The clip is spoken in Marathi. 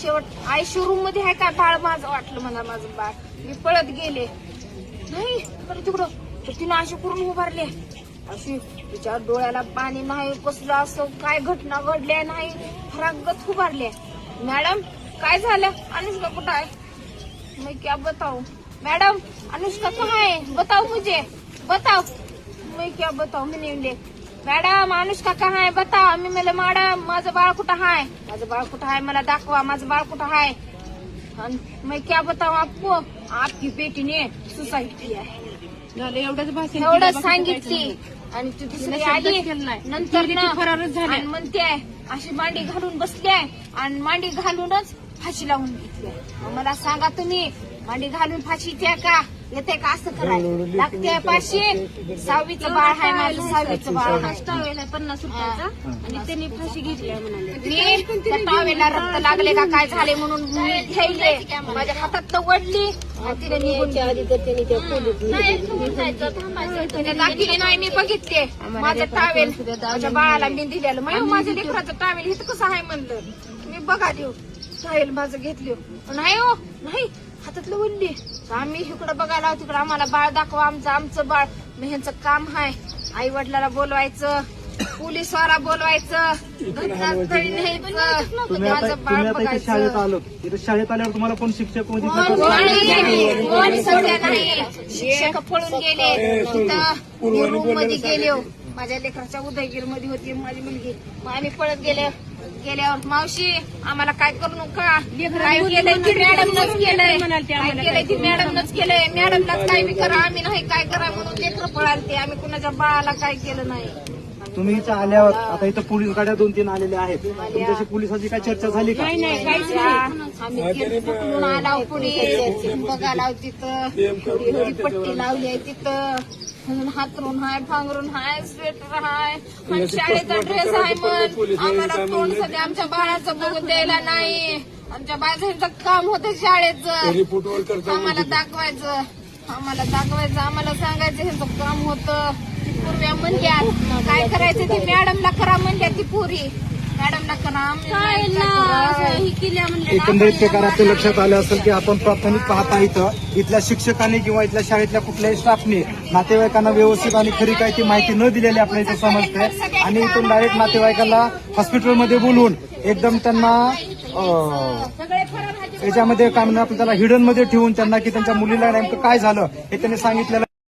शेवट आई शोरूममध्ये आहे का? बाळ माझं वाटलं मला माझं बाळ. मी पळत गेले. नाही पण तिकडं. तर तिनं अशी करून उभारले. अशी तिच्या डोळ्याला पाणी नाही कसलं असं काय घटना घडल्या नाही फरागत उभारले मॅडम काय झालं? अनुष्का कुठं आहे? मी क्या बताऊ? मॅडम अनुष्का कहा आहे? बताओ मुझे. बताओ मैं क्या बताऊ? मी इंडे मॅडम अनुष्का कहाँ है बताओ मी म्हणलं मॅडम माझं बाळ कुठं आहे? माझं बाळ कुठं आहे? मला दाखवा माझं बाळ कुठं आहे? आणि मैं क्या बताऊ आपको? आपकी बेटी ने सुसाईड किया है झालं एवढंच भाषण एवढं सांगितली. आणि ती दुसरी आली. नंतर फरारच झाली. म्हणते अशी मांडी घालून बसली आहे. आणि मांडी घालूनच फाशी लावून घेतली मला सांगा तुम्ही मांडी घालून फाशी येते का? येते का असं करायला लागते पाशी सहावीचं बाळ आहे माझं सहावीचं बाळ आहे. टावेल पन्नास रुपयाचा. आणि त्यांनी फाशी घेतली. आहे म्हणाले मी त्या टावेला रक्त लागले का काय झाले म्हणून मी घ्यायले माझ्या हातात तर वडली. आणि तिने निघून तिने दाखिली नाही मी बघितले. माझं टावेल. माझ्या बाळाला मी दिलेलं. मग माझ्या लेकराचं टावेल. हे कसं आहे म्हणलं. मी बघा देऊ. टावेल माझं घेतली. नाही हो. नाही. हातातलं वडली आम्ही इकडं बघायला तिकडं आम्हाला बाळ दाखवा आमचं आमचं बाळ. मग ह्यांचं काम आहे आई वडिलाला बोलवायचं पोलीसवाला बोलवायचं तुम्ही आता माझं बाळ तुम्ही आता इथे शाळेत बघायचं आलो. इथे शाळेत आल्यावर तुम्हाला कोण शिक्षक? नाही, कोण सध्या नाही? शिक्षक पळून गेले. तिथं रूममध्ये गेले हो. माझ्या लेकराच्या उदयगीरमध्ये होती माझी मुलगी. मग आम्ही पळत गेले. गेल्यावर मावशी आम्हाला काय करू नका. काय केलंय की मॅडमनच केलंय. काय केलंय की मॅडमनच केलंय? मॅडमला काय बी करा आम्ही नाही काय करा म्हणून लेकर पळालते. आम्ही कुणाच्या बाळाला काय केलं नाही. तुम्ही इथे आल्यावर आता इथं पोलीस गाड्या दोन तीन आलेल्या आहेत. तुमच्याशी पोलिसांची काय चर्चा झाली का? आम्ही गेट पकडून आलाव पुढे बघायला तिथं. पट्टी लावली आहे तिथं. अजून हातरून हाय भांगरून हाय स्वेटर हाय. आणि शाळेचा ड्रेस आहे मग आम्हाला तोंड सध्या आमच्या बाळाचं बघून द्यायला नाही आमच्या बाळाचं काम होतं शाळेचं. आम्हाला दाखवायचं. आम्हाला दाखवायचं. आम्हाला सांगायचं ह्याचं काम होतं. पूर्व्या म्हणल्या काय करायचं ती मॅडमला करा म्हणल्या ती पुरी. मॅडमला एकंदरीत प्रकार आपल्या लक्षात आलं असेल की आपण प्राथमिक पाहता इथं इथल्या शिक्षकांनी किंवा इथल्या शाळेतल्या कुठल्याही स्टाफने नातेवाईकांना व्यवस्थित आणि खरी काय ती माहिती न दिलेली आपल्याला इथं समजते. आणि इथून डायरेक्ट नातेवाईकांना हॉस्पिटलमध्ये बोलवून एकदम त्यांना याच्यामध्ये काय म्हणणार आपण त्याला हिडनमध्ये ठेवून त्यांना की त्यांच्या मुलीला नेमकं काय झालं हे त्यांनी सांगितलेलं